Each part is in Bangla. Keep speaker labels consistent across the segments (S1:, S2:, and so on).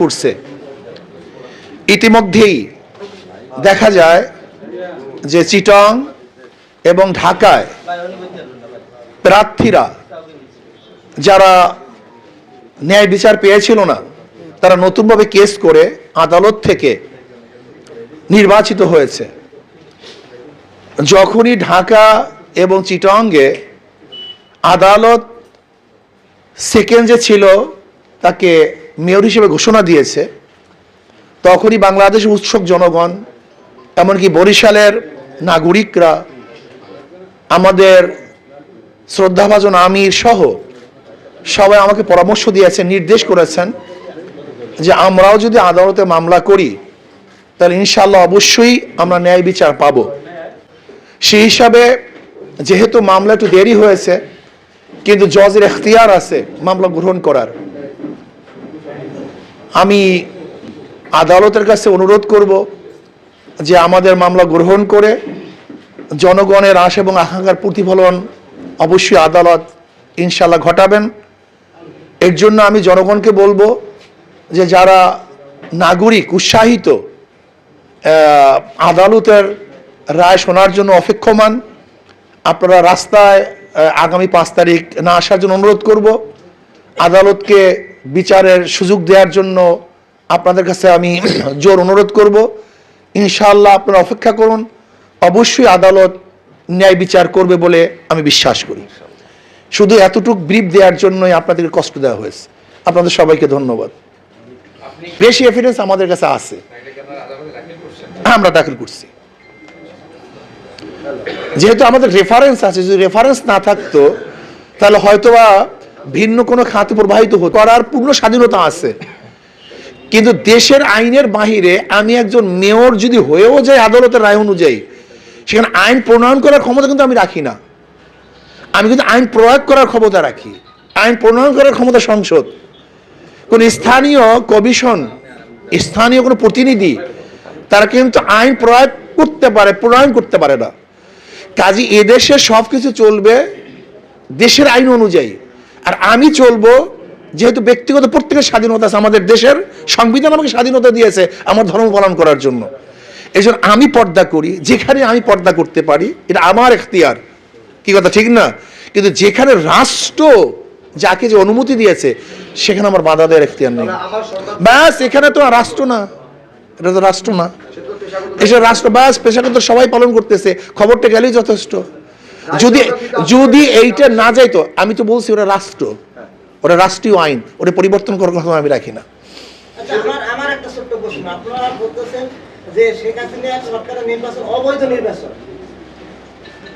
S1: করছে ইতিমধ্যেই দেখা যায় যে চিটং এবং ঢাকায় প্রার্থীরা যারা ন্যায় বিচার পেয়েছিল না, তারা নতুনভাবে কেস করে আদালত থেকে নির্বাচিত হয়েছে। যখনই ঢাকা এবং চিটংয়ে আদালত সেকেন্ড যে ছিল, তাকে মেয়র হিসেবে ঘোষণা দিয়েছে, তখনই বাংলাদেশের উৎসুক জনগণ, এমনকি বরিশালের নাগরিকরা, আমাদের শ্রদ্ধাভাজন আমির সহ সবাই আমাকে পরামর্শ দিয়েছেন, নির্দেশ করেছেন যে আমরাও যদি আদালতে মামলা করি, তাহলে ইনশাল্লাহ অবশ্যই আমরা ন্যায় বিচার পাব। সেই হিসাবে যেহেতু মামলা একটু দেরি হয়েছে, কিন্তু জজের এখতিয়ার আছে মামলা গ্রহণ করার। আমি আদালতের কাছে অনুরোধ করব যে আমাদের মামলা গ্রহণ করে জনগণের আশ এবং আকাঙ্ক্ষার প্রতিফলন অবশ্যই আদালত ইনশাল্লাহ ঘটাবেন। এর জন্য আমি জনগণকে বলব যে যারা নাগরিক, উৎসাহিত আদালতের রায় শোনার জন্য অপেক্ষমান, আপনারা রাস্তায় আগামী পাঁচ তারিখ না আসার জন্য অনুরোধ করব। আদালতকে বিচারের সুযোগ দেওয়ার জন্য আপনাদের কাছে আমি জোর অনুরোধ করব। ইনশাআল্লাহ আপনারা অপেক্ষা করুন। অবশ্যই আদালত ন্যায় বিচার করবে বলে আমি বিশ্বাস করি। শুধু এতটুক ব্রিফ দেওয়ার জন্যই আপনাদেরকে কষ্ট দেওয়া হয়েছে। আপনাদের সবাইকে ধন্যবাদ। বেশি এভিডেন্স আমাদের কাছে আছে। আমরা দাখিল করছি। যেহেতু আমাদের রেফারেন্স আছে, যদি রেফারেন্স না থাকতো, তাহলে হয়তোবা ভিন্ন কোনো খাতে প্রবাহিত হতো। করার পূর্ণ স্বাধীনতা আছে। কিন্তু দেশের আইনের বাহিরে আমি একজন মেয়র যদি হয়েও যাই আদালতের রায় অনুযায়ী, সেখানে আইন প্রণয়ন করার ক্ষমতা কিন্তু আমি রাখি না। আমি কিন্তু আইন প্রয়োগ করার ক্ষমতা রাখি। আইন প্রণয়ন করার ক্ষমতা সংসদ। কোন স্থানীয় কমিশন, স্থানীয় কোনো প্রতিনিধি, তারা কিন্তু আইন প্রয়োগ করতে পারে, প্রণয়ন করতে পারে না। কাজী এদেশে সব কিছু চলবে দেশের আইন অনুযায়ী। আর আমি চলবো যেহেতু ব্যক্তিগত প্রত্যেকের স্বাধীনতা আছে আমাদের দেশের সংবিধান আমাকে স্বাধীনতা দিয়েছে আমার ধর্ম পালন করার জন্য। এই জন্য আমি পর্দা করি যেখানে আমি পর্দা করতে পারি এটা আমার এখতিয়ার। কি কথা ঠিক না? কিন্তু যেখানে রাষ্ট্র যাকে যে অনুমতি দিয়েছে সেখানে আমার বাধা দেওয়ার এখতিয়ার নেই। ব্যাস এখানে তো রাষ্ট্র না। এটা তো রাষ্ট্র না। এসে রাষ্ট্র ব্যাস পেশাগত সবাই পালন করতেছে। খবরটা গেলেই যথেষ্ট। যদি যদি এইটা না যাইতো আমি তো বলছি ওরা রাষ্ট্র। ওটা রাষ্ট্রীয় আইন ওটা পরিবর্তন করার কথা আমি রাখি না।
S2: আচ্ছা আমার আমার একটা ছোট্ট প্রশ্ন। আপনারা বলতেছেন যে শেখ হাসিনার সরকারের নির্বাচন অবৈধ নির্বাচন।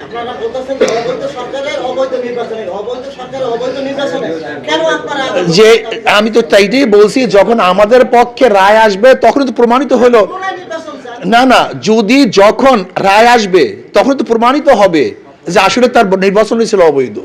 S2: আপনারা বলতেছেন অবৈধ সরকারের অবৈধ নির্বাচনে। অবৈধ সরকারের অবৈধ নির্বাচনে কেন আপনারা
S1: যে আমি তো তাইটাই বলছি যখন আমাদের পক্ষে রায় আসবে তখন তো প্রমাণিত হলো। না না যদি যখন রায় আসবে তখন তো প্রমাণিত হবে। যে আসলে তার নির্বাচনই ছিল অবৈধ।